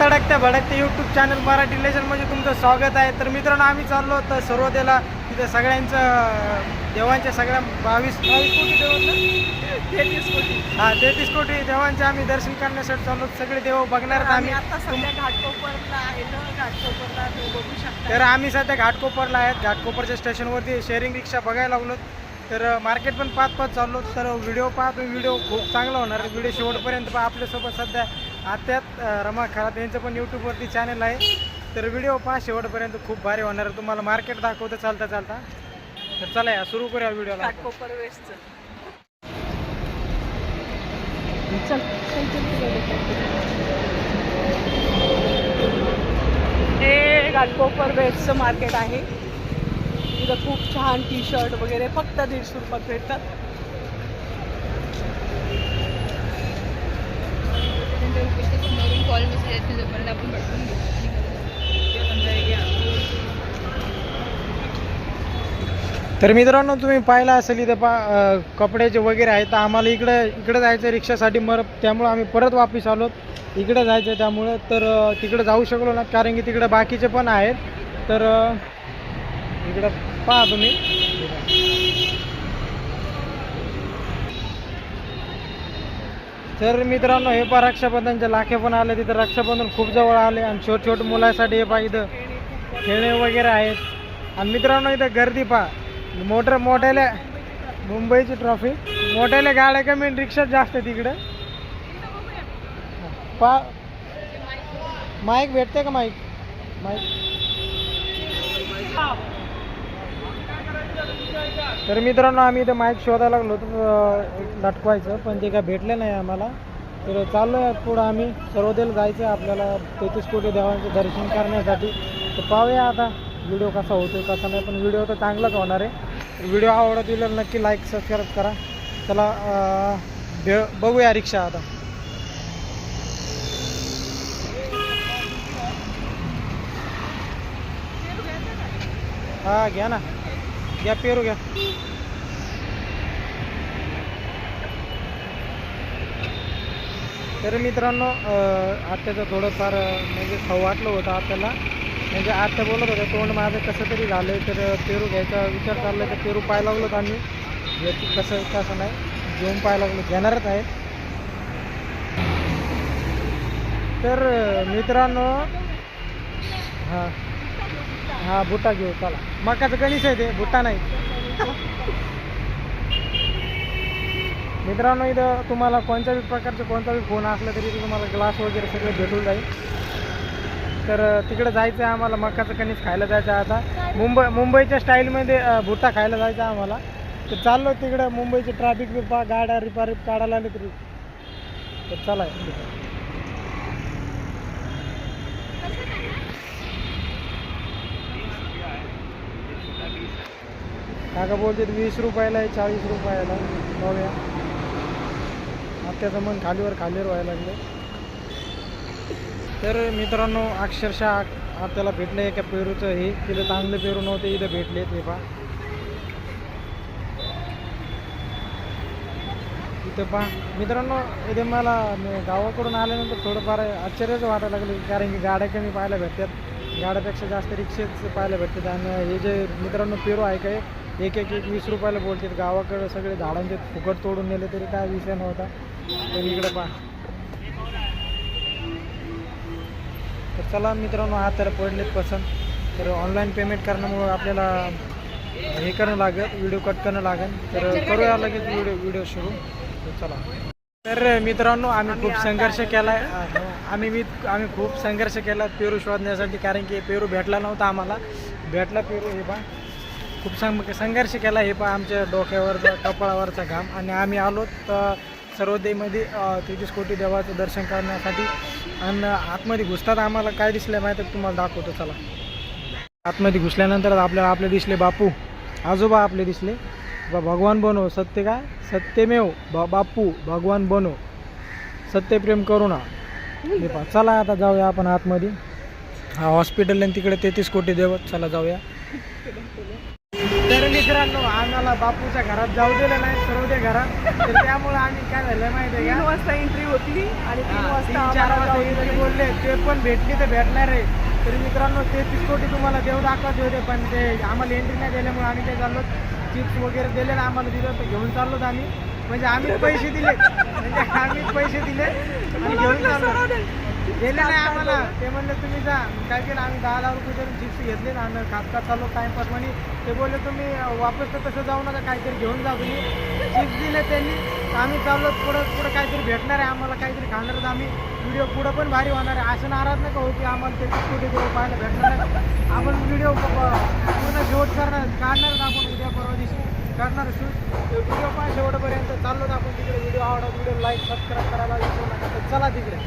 तडकत्या भडकत्या YouTube channel Marathi लेजनमध्ये तुमचं स्वागत आहे. तर मित्रांनो आम्ही चाललो तर सर्वदेला तिथं सगळ्यांचं देवांच्या सगळ्या बावीस बावीस कोटी देवांचं? तेहतीस कोटी. हा तेहतीस कोटी देवांचे आम्ही दर्शन करण्यासाठी चाललो सगळे देव बघणार आम्ही. आता सध्या घाटकोपरला आहे ना घाटकोपरला बघू शकता. तर आम्ही सध्या घाटकोपरला आहेत. घाटकोपरच्या स्टेशनवरती शेअरिंग रिक्षा बघायला लागलो तर मार्केट पण पाच पाच चाललो तर व्हिडिओ पाहतो. व्हिडिओ खूप चांगला होणार व्हिडिओ शेवटपर्यंत पहा. आपल्यासोबत सध्या आत्यात रमा खरात यांचं पण यूट्यूबवरती चॅनल आहे. तर व्हिडिओ पहा शेवटपर्यंत खूप भारी होणार आहे. तुम्हाला मार्केट दाखवतं चालता चालता. तर चला या सुरू करूया व्हिडिओला हे घाटकोपर वेस्टचं मार्केट आहे. इथं खूप छान टी शर्ट वगैरे फक्त दीडशे रुपयात भेटतात. कॉल मेसेज आपण तर मित्रांनो तुम्ही पाहिलं असेल इथं पा कपड्याचे वगैरे आहेत. तर आम्हाला इकडं इकडं जायचं आहे रिक्षासाठी मर त्यामुळं आम्ही परत वापस आलो. इकडं जायचं आहे त्यामुळं. तर तिकडं जाऊ शकलो ना कारण की तिकडं बाकीचे पण आहेत. तर इकडं पहा तुम्ही. तर मित्रांनो हे पहा रक्षाबंधनचे लाखे पण आले तिथं. रक्षाबंधन खूप जवळ आले आणि छोट छोट मुलासाठी हे पहा इथं खेळणे वगैरे आहेत. आणि मित्रांनो इथं गर्दी पहा. मोटर मोठ्याल्या मुंबईची ट्रॉफी. मोठ्याल्या गाड्या कमी रिक्षा जास्त आहे तिकडं पा माईक भेटते का माईक? माईक तर मित्रांनो आम्ही इथं माईक शोधायला लागलो होतो लटकवायचं पण ते काय भेटलं नाही आम्हाला तर चाललो आहे पुढं आम्ही. सर्वदेल जायचं आहे आपल्याला तेहतीस कोटी देवांचं दर्शन करण्यासाठी. तर पाहूया आता व्हिडिओ कसा होतो कसा नाही पण व्हिडिओ तर चांगलाच होणार आहे. व्हिडिओ आवडत दिला नक्की लाईक सबस्क्राईब करा. चला भे बघूया रिक्षा आता. हां घ्या ना. घ्या पेरू घ्या. तर मित्रांनो आत्याचं थोडंफार म्हणजे खाऊ वाटलं होतं आपल्याला म्हणजे आत्या बोलत होत्या तोंड माझं कसं तरी झालं तर पेरू घ्यायचा विचार चालला तर पेरू पाय लागलोत आम्ही. याची कसं कसं नाही घेऊन पाहायला लागलो घेणारच आहे. तर मित्रांनो हां हां बुट्टा घेऊ चला. मकाचं कणीस आहे ते बुट्टा नाही. मित्रांनो इथं तुम्हाला कोणत्याही प्रकारचं कोणताही फोन असला तरी इथं तुम्हाला ग्लास वगैरे सगळं भेटून जाईल. तर तिकडे तिकडं जायचं आहे आम्हाला मकाचं कणीस खायला जायचं आहे आता. मुंबई मुंबईच्या स्टाईलमध्ये भुट्टा खायला जायचं आहे आम्हाला. तर चाललो तिकडं मुंबईचे ट्रॅफिक बिपा गाड्या रिपा काढायला आले तरी. तर चला. काका बोलते वीस रुपयाला आहे चाळीस रुपयाला. बघूया. त्याचं मन खालीवर खालीवर व्हायला लागलं. तर मित्रांनो अक्षरशः आपल्याला भेटलं एका पेरूचं हे तिथं चांगले पेरू नव्हते इथं भेटले ते पहा. इथं पहा. मित्रांनो इथे मला गावाकडून आल्यानंतर थोडंफार आश्चर्यच वाटायला लागलं कारण की गाड्या कमी पाहायला भेटतात. गाड्यापेक्षा जास्त रिक्षेच पाहायला भेटतात. आणि हे जे मित्रांनो पेरू आहे काय? एक एक एक वीस रुपयाला बोलतात. गावाकडे सगळे झाडांचे फुकट तोडून नेले तरी काय विषय नव्हता. तर इकडे पहा. तर चला मित्रांनो हा तर पडलेत पसंत. तर ऑनलाईन पेमेंट करण्यामुळं आपल्याला हे करणं लागेल व्हिडिओ कट करणं लागेल. तर करूया लगेच व्हिडिओ व्हिडिओ सुरू. तर चला. तर मित्रांनो आम्ही खूप संघर्ष केला आहे आम्ही मी आम्ही खूप संघर्ष केला पेरू शोधण्यासाठी कारण की पेरू भेटला नव्हता आम्हाला. भेटला पेरू हे पा खूप संघर्ष केला हे पा आमच्या डोक्यावरचा कपाळावरचा घाम. आणि आम्ही आलो तर सर्वोदयमध्ये तेहतीस कोटी देवाचं दर्शन करण्यासाठी आणि आतमध्ये घुसतात. आम्हाला काय दिसलं माहिती तुम्हाला दाखवतो चला. आतमध्ये घुसल्यानंतर आपल्याला आपले दिसले बापू. आजोबा आपले दिसले. बा भगवान बनो सत्य काय? सत्यमेव. बा बापू भगवान बनो सत्यप्रेम करुणा हे पा चला आता जाऊया आपण आतमध्ये. हा हॉस्पिटल आणि तिकडे तेहतीस कोटी देवत चला जाऊया. तर मित्रांनो आम्हाला बापूच्या घरात जाऊ दिलं नाही सर्व ते घरात. तर त्यामुळे आम्ही काय झालं माहिती आहे तीन वाजता एंट्री होती आणि तीन वाजता तीन चार आम्हाला वाजता जाऊ बोलले ते पण भेटली तर भेटणार आहे. तर मित्रांनो तेहतीस कोटी तुम्हाला देव दाखवायचे होते पण ते आम्हाला एंट्री नाही दिल्यामुळे आम्ही काय चाललो चिप्स वगैरे दिले ना आम्हाला दिलं तर घेऊन चाललोत आम्ही. म्हणजे आम्ही पैसे दिले. म्हणजे आम्ही पैसे दिले आणि घेऊन चाललो. दिले नाही आम्हाला. ते म्हणले तुम्ही जा. काय केलं आम्ही दहा दहा रुपये तरी चिप्स घेतले ना आम्ही खात खात चाललो टाइमपास म्हणे. ते बोलले तुम्ही वापस तर तसं जाऊ नका काहीतरी घेऊन जा तुम्ही. चिप्स दिले त्यांनी. आम्ही चाललो पुढं पुढं काहीतरी भेटणार आहे आम्हाला काहीतरी खाणार आहे तर आम्ही. व्हिडिओ पुढं पण भारी होणार आहे. असं नाराज नका हो की आम्हाला ते कुठे देऊ पाहायला भेटणार नाही आपण व्हिडिओ पूर्ण शेवट करणार काढणार आपण उद्या परवा दिवशी. करणार शूट व्हिडिओ पण शेवटपर्यंत चाललो आपण तिकडे. व्हिडिओ आवडा व्हिडिओ लाईक सबस्क्राईब करायला विसरू नका. तर चला तिकडे.